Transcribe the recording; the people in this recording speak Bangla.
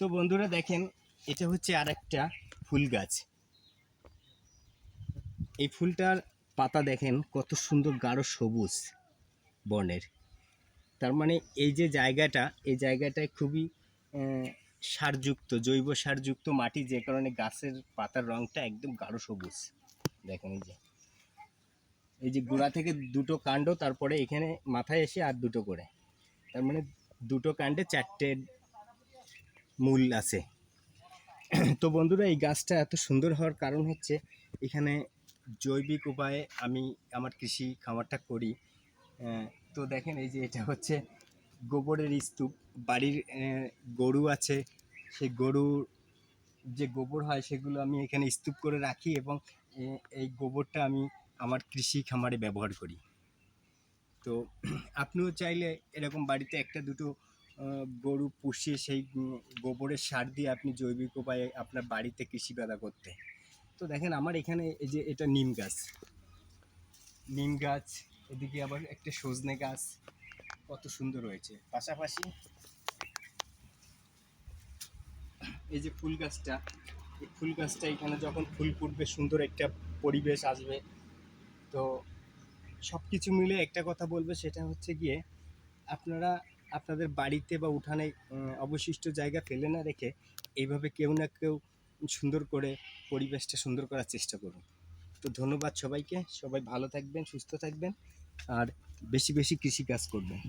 তো বন্ধুরা দেখেন, এটা হচ্ছে আর একটা ফুল গাছ। এই ফুলটার পাতা দেখেন, কত সুন্দর গাঢ় সবুজ বনের তার মানে এই যে জায়গাটা, এই জায়গাটায় খুবই সারযুক্ত, জৈব সারযুক্ত মাটি, যে কারণে গাছের পাতার রঙটা একদম গাঢ় সবুজ। দেখেন এই যে। এই যে গোড়া থেকে দুটো কাণ্ড, তারপরে এখানে মাথায় এসে আর দুটো করে। তার মানে দুটো কাণ্ডে চারটে মূল আছে। তো বন্ধুরা, এই গাছটা এত সুন্দর হওয়ার কারণ হচ্ছে, এখানে জৈবিক উপায়ে আমি আমার কৃষি খামারটা করি। তো দেখেন, এই যে এটা হচ্ছে গোবরের স্তূপ। বাড়ির গরু আছে, সেই গরুর যে গোবর হয়, সেগুলো আমি এখানে স্তূপ করে রাখি এবং এই গোবরটা আমি আমার কৃষি খামারে ব্যবহার করি। তো, আপনিও চাইলে এরকম বাড়িতে একটা দুটো গরু পুষিয়ে সেই গোবরের সার দিয়ে আপনি জৈবিক উপায়ে আপনার বাড়িতে কৃষি পেদা করতে। তো দেখেন আমার এখানে এই যে এটা নিম গাছ। নিম গাছ, এদিকে আবার একটা সজনে গাছ, কত সুন্দর হয়েছে। পাশাপাশি এই যে ফুল গাছটা, এই ফুল গাছটা এখানে যখন ফুল ফুটবে, সুন্দর একটা পরিবেশ আসবে। তো সব কিছু মিলে একটা কথা বলবে, সেটা হচ্ছে গিয়ে আপনারা আপনাদের বাড়িতে বা উঠানে অবশিষ্ট জায়গা ফেলে না রেখে এইভাবে কেউ না কেউ সুন্দর করে পরিবেশটা সুন্দর করার চেষ্টা করুন। তো ধন্যবাদ সবাইকে। সবাই ভালো থাকবেন, সুস্থ থাকবেন, আর বেশি বেশি কৃষি কাজ করবেন।